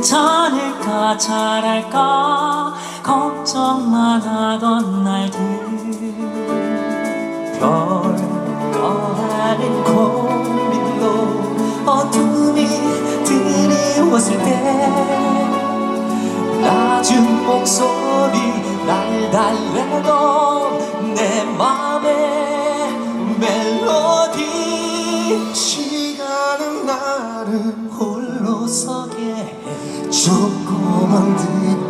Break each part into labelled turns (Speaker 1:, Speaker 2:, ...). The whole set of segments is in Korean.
Speaker 1: 내가 잘할까 걱정만 하던 날들. 별거 아닌 고민들로 어둠이 드리웠을 때 낮은 목소리 날 달래던 내 맘의 멜로디.
Speaker 2: 시간은 나를
Speaker 1: 홀로 해
Speaker 2: 조그만 듯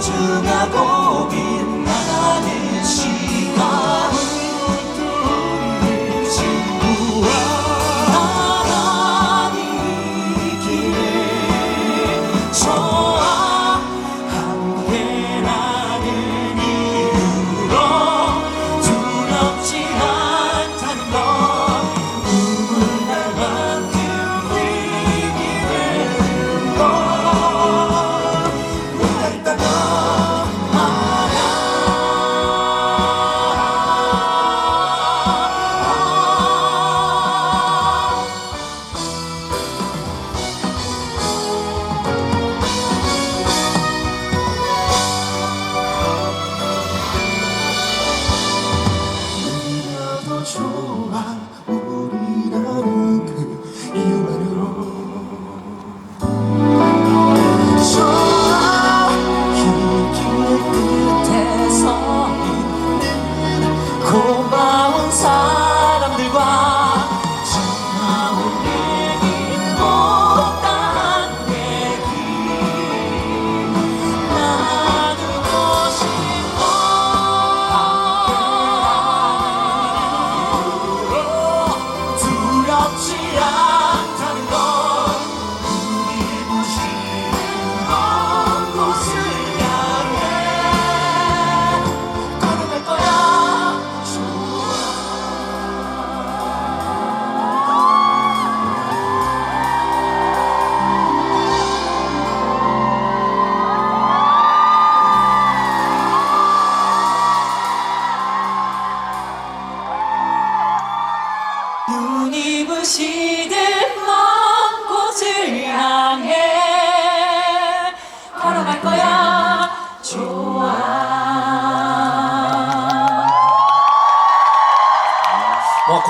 Speaker 1: 소중하고 빛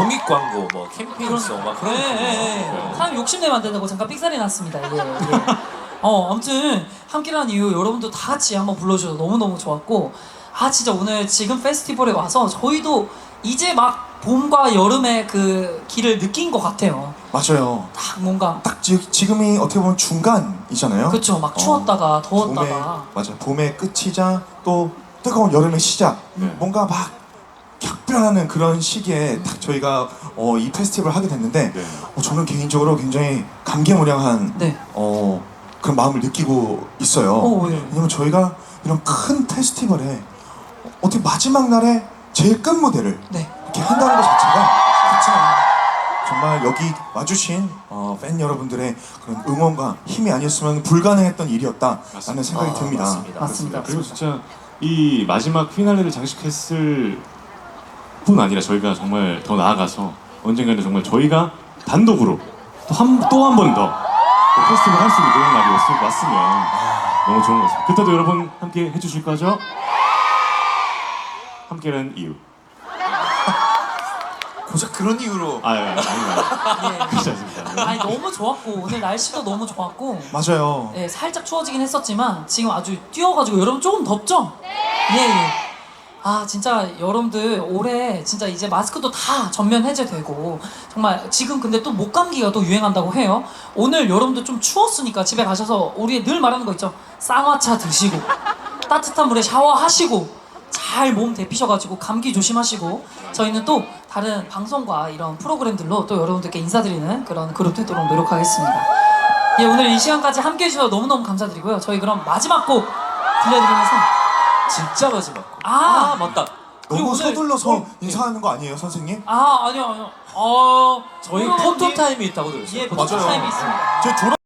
Speaker 3: 공익 광고, 뭐 캠페인송 막 그런
Speaker 1: 네,
Speaker 3: 거.
Speaker 1: 네. 사람 욕심내면 안 된다고 잠깐 삑살이 났습니다. 예, 예. 어, 아무튼 함께라는 이유 여러분도 다 같이 한번 불러주셔서 너무너무 좋았고 아 진짜 오늘 지금 페스티벌에 와서 저희도 이제 막 봄과 여름의 그 길을 느낀 것 같아요.
Speaker 2: 맞아요
Speaker 1: 딱 뭔가
Speaker 2: 딱 지, 지금이 어떻게 보면 중간이잖아요
Speaker 1: 그쵸 막 추웠다가
Speaker 2: 어,
Speaker 1: 더웠다가
Speaker 2: 봄의, 맞아 봄의 끝이자 또 뜨거운 여름의 시작
Speaker 3: 네.
Speaker 2: 뭔가 막 격변하는 그런 시기에 딱 저희가 어, 이 페스티벌을 하게 됐는데
Speaker 3: 네.
Speaker 2: 어, 저는 개인적으로 굉장히 감개무량한
Speaker 1: 네.
Speaker 2: 어, 그런 마음을 느끼고 있어요.
Speaker 1: 어, 왜?
Speaker 2: 왜냐면 저희가 이런 큰 페스티벌에 어떻게 마지막 날에 제일 끝 무대를
Speaker 1: 네.
Speaker 2: 이렇게 한다는 것 자체가
Speaker 1: 그쵸.
Speaker 2: 정말 여기 와주신 어, 팬 여러분들의 그런 응원과 힘이 아니었으면 불가능했던 일이었다라는
Speaker 4: 맞습니다.
Speaker 2: 생각이
Speaker 3: 아,
Speaker 2: 듭니다.
Speaker 3: 맞습니다.
Speaker 1: 맞습니다.
Speaker 4: 그리고 진짜 이 마지막 피날레를 장식했을 뿐 아니라 저희가 정말 더 나아가서 언젠가는 정말 저희가 단독으로 또한또한 번 더 페스티벌 할 수 있는 그런 날이 왔- 왔으면 너무 좋은 것 같습니다. 그때도 여러분 함께 해주실 거죠? 함께라는 이유.
Speaker 2: 고작 그런 이유로
Speaker 4: 아, 예, 아닙니다.
Speaker 1: 예.
Speaker 4: 그렇지 않습니다.
Speaker 1: 아니 너무 좋았고 오늘 날씨도 너무 좋았고
Speaker 2: 맞아요.
Speaker 1: 네, 살짝 추워지긴 했었지만 지금 아주 뛰어가지고 여러분 조금 덥죠?
Speaker 5: 예, 예. 아, 진짜 여러분들 올해 진짜 이제 마스크도 다 전면 해제되고 정말 지금 근데 또 목감기가 또 유행한다고 해요. 오늘 여러분들 좀 추웠으니까 집에 가셔서 우리 늘 말하는 거 있죠. 쌍화차 드시고 따뜻한 물에 샤워하시고 잘 몸 데피셔가지고 감기 조심하시고 저희는 또 다른 방송과 이런 프로그램들로 또 여러분들께 인사드리는 그런 그룹 되도록 노력하겠습니다. 예, 오늘 이 시간까지 함께 해 주셔서 너무너무 감사드리고요. 저희 그럼 마지막 곡 들려드리면서
Speaker 3: 진짜 마지막. 곡.
Speaker 5: 아,
Speaker 3: 아 맞다.
Speaker 5: 그리고
Speaker 2: 너무
Speaker 5: 오늘-
Speaker 2: 서둘러서
Speaker 5: 어,
Speaker 2: 인사하는 거 아니에요, 선생님?
Speaker 5: 아 아니요 아니요 어
Speaker 3: 저희 포토 타임이 있다고 들었어요.
Speaker 5: 예
Speaker 3: 포토
Speaker 5: 포토
Speaker 2: 맞아요.
Speaker 5: 타임이 있습니다
Speaker 2: 제 졸업